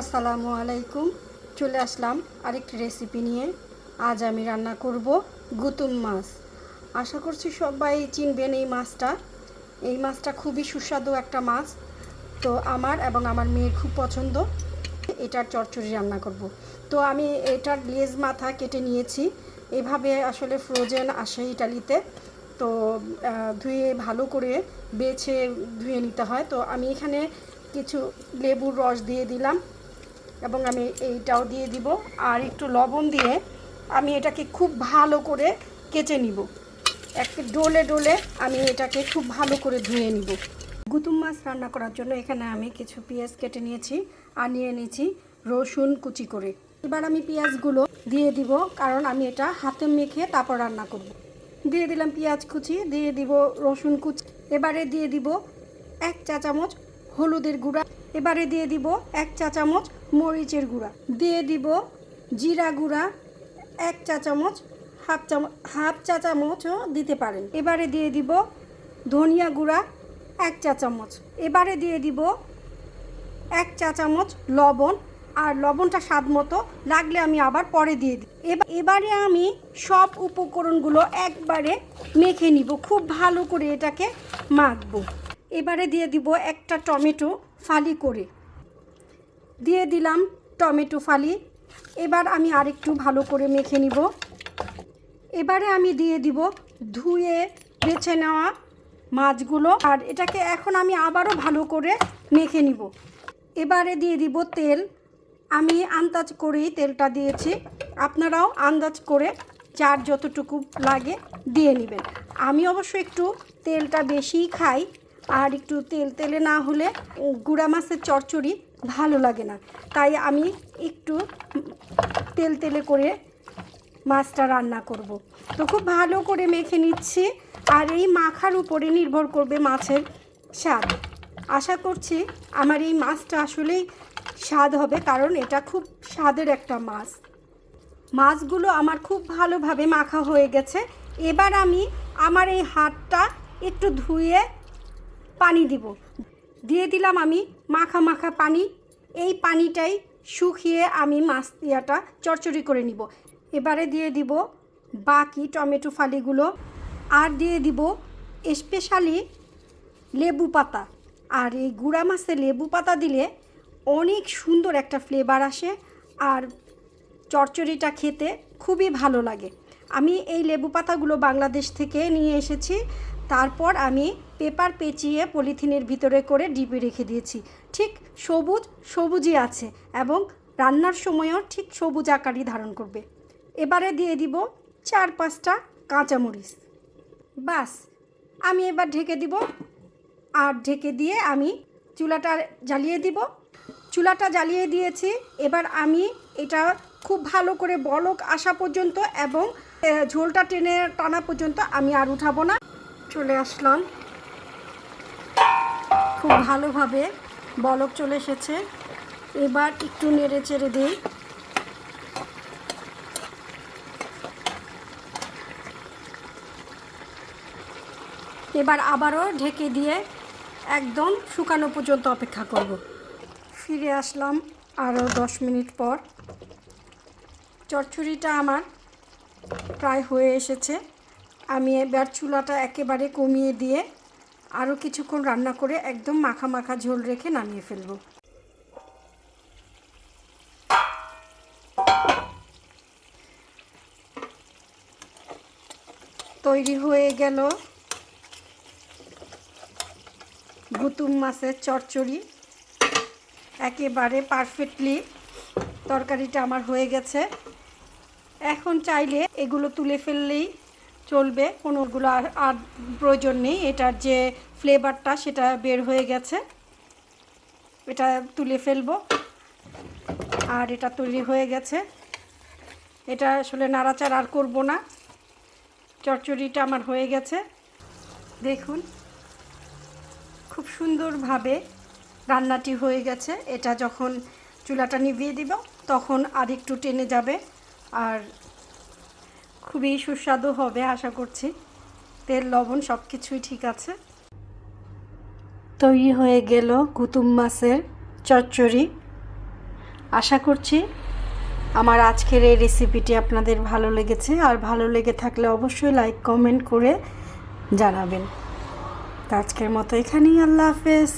আসসালামু আলাইকুম। চলে আসলাম আরেকটি রেসিপি নিয়ে। আজ আমি রান্না করব গুতুম মাছ। আশা করছি সবাই চিনবেন এই মাছটা। এই মাছটা খুবই সুস্বাদু একটা মাছ। তো আমার এবং আমার মেয়ের খুব পছন্দ। এটার চচ্চড়ি রান্না করব। তো আমি এটার লেজ মাথা কেটে নিয়েছি। এভাবে আসলে ফ্রোজেন আসে ইটালিতে। তো ধুয়ে ভালো করে বেছে ধুয়ে নিতে হয়। তো আমি এখানে কিছু লেবুর রস দিয়ে দিলাম। এবং আমি এইটাও দিয়ে দিব। আর একটু লবণ দিয়ে আমি এটাকে খুব ভালো করে কেচে নিব। একটু ডোলে ডোলে আমি এটাকে খুব ভালো করে ধুয়ে নিব। গুতুম মাছ রান্না করার জন্য এখানে আমি কিছু পেঁয়াজ কেটে নিয়েছি আর নিয়ে নিয়েছি রসুন কুচি করে। এবার আমি পেঁয়াজগুলো দিয়ে দিব, কারণ আমি এটা হাতে মেখে তারপর রান্না করব। দিয়ে দিলাম পেঁয়াজ কুচি, দিয়ে দিব রসুন কুচি। এবারে দিয়ে দিব এক চা চামচ হলুদের গুঁড়া। এবারে দিয়ে দিব এক চা চামচ মরিচের গুঁড়া। দিয়ে দিব জিরা গুঁড়া। এক চা চামচ হাফ চামচ, হাফ চা চামচও দিতে পারেন। এবারে দিয়ে দিব ধনিয়া গুঁড়া এক চা চামচ। এবারে দিয়ে দিব এক চা চামচ লবণ। আর লবণটা স্বাদ মতো লাগলে আমি আবার পরে দিয়ে দিই এবার আমি সব উপকরণগুলো একবারে মেখে নিব। খুব ভালো করে এটাকে মাখবো। এবারে দিয়ে দিব একটা টমেটো ফালি করে। দিয়ে দিলাম টমেটো ফালি। এবার আমি আরেকটু ভালো করে মেখে নিব। এবারে আমি দিয়ে দিব ধুয়ে বেছে নেওয়া মাছগুলো। আর এটাকে এখন আমি আবারও ভালো করে মেখে নিব। এবারে দিয়ে দিব তেল। আমি আন্দাজ করেই তেলটা দিয়েছি। আপনারাও আন্দাজ করে যার যতটুকু লাগে দিয়ে নেবেন। আমি অবশ্য একটু তেলটা বেশিই খাই। আর একটু তেল, তেলে না হলে গুঁড়া মাছের চচ্চড়ি ভালো লাগে না। তাই আমি একটু তেল, তেলে করে মাছটা রান্না করব। তো খুব ভালো করে মেখে নিচ্ছি আর এই মাখার উপরে নির্ভর করবে মাছের স্বাদ। আশা করছি আমার এই মাছটা আসলেই স্বাদ হবে, কারণ এটা খুব স্বাদের একটা মাছ। মাছগুলো আমার খুব ভালোভাবে মাখা হয়ে গেছে। এবার আমি আমার এই হাতটা একটু ধুয়ে পানি দিব। দিয়ে দিলাম আমি মাখা মাখা পানি। এই পানিটাই শুকিয়ে আমি মাছ দিয়াটা চচ্চড়ি করে নিব। এবারে দিয়ে দিব বাকি টমেটো ফালিগুলো আর দিয়ে দিব স্পেশালি লেবু পাতা। আর এই গুঁড়া মাছে লেবু পাতা দিলে অনেক সুন্দর একটা ফ্লেভার আসে আর চচ্চড়িটা খেতে খুবই ভালো লাগে। আমি এই লেবু পাতাগুলো বাংলাদেশ থেকে নিয়ে এসেছি। তারপর আমি পেপার পেঁচিয়ে পলিথিনের ভিতরে করে ডিপে রেখে দিয়েছি। ঠিক সবুজ, সবুজই আছে এবং রান্নার সময়ও ঠিক সবুজ আকারই ধারণ করবে। এবারে দিয়ে দিব চার পাঁচটা কাঁচামরিচ। বাস, আমি এবার ঢেকে দিব আর ঢেকে দিয়ে আমি চুলাটা জ্বালিয়ে দিব। চুলাটা জ্বালিয়ে দিয়েছি। এবার আমি এটা খুব ভালো করে বলক আসা পর্যন্ত এবং ঝোলটা টেনে টানা পর্যন্ত আমি আর উঠাবো না। চলে আসলাম। খুব ভালোভাবে বলক চলে এসেছে। এবার একটু নেড়ে চেড়ে দিই। এবার আবারও ঢেকে দিয়ে একদম শুকানো পর্যন্ত অপেক্ষা করব। ফিরে আসলাম আরও দশ মিনিট পর। চচ্চড়িটা আমার প্রায় হয়ে এসেছে। আমি এবার চুলাটা একেবারে কমিয়ে দিয়ে আরও কিছুক্ষণ রান্না করে একদম মাখা মাখা ঝোল রেখে নামিয়ে ফেলব। তৈরি হয়ে গেল গুতুম মাছের চচ্চড়ি একেবারে পারফেক্টলি তরকারিটা আমার হয়ে গেছে। এখন চাইলে এগুলো তুলে ফেললেই চলবে, কোনোগুলো আর প্রয়োজন নেই। এটার যে ফ্লেভারটা সেটা বের হয়ে গেছে। এটা তুলে ফেলব। আর এটা তৈরি হয়ে গেছে। এটা আসলে নাড়াচাড়া আর করব না। চচ্চড়িটা আমার হয়ে গেছে। দেখুন, খুব সুন্দরভাবে রান্নাটি হয়ে গেছে। এটা যখন চুলাটা নিভিয়ে দিব, তখন আর একটু টেনে যাবে। আর খুবই সুস্বাদু হবে, আশা করছি। তেল, লবণ সব কিছুই ঠিক আছে। তৈরি হয়ে গেল কুতুম মাছের চচ্চড়ি। আশা করছি আমার আজকের এই রেসিপিটি আপনাদের ভালো লেগেছে। আর ভালো লেগে থাকলে অবশ্যই লাইক, কমেন্ট করে জানাবেন। আজকের মতো এখানেই, আল্লাহ হাফেজ।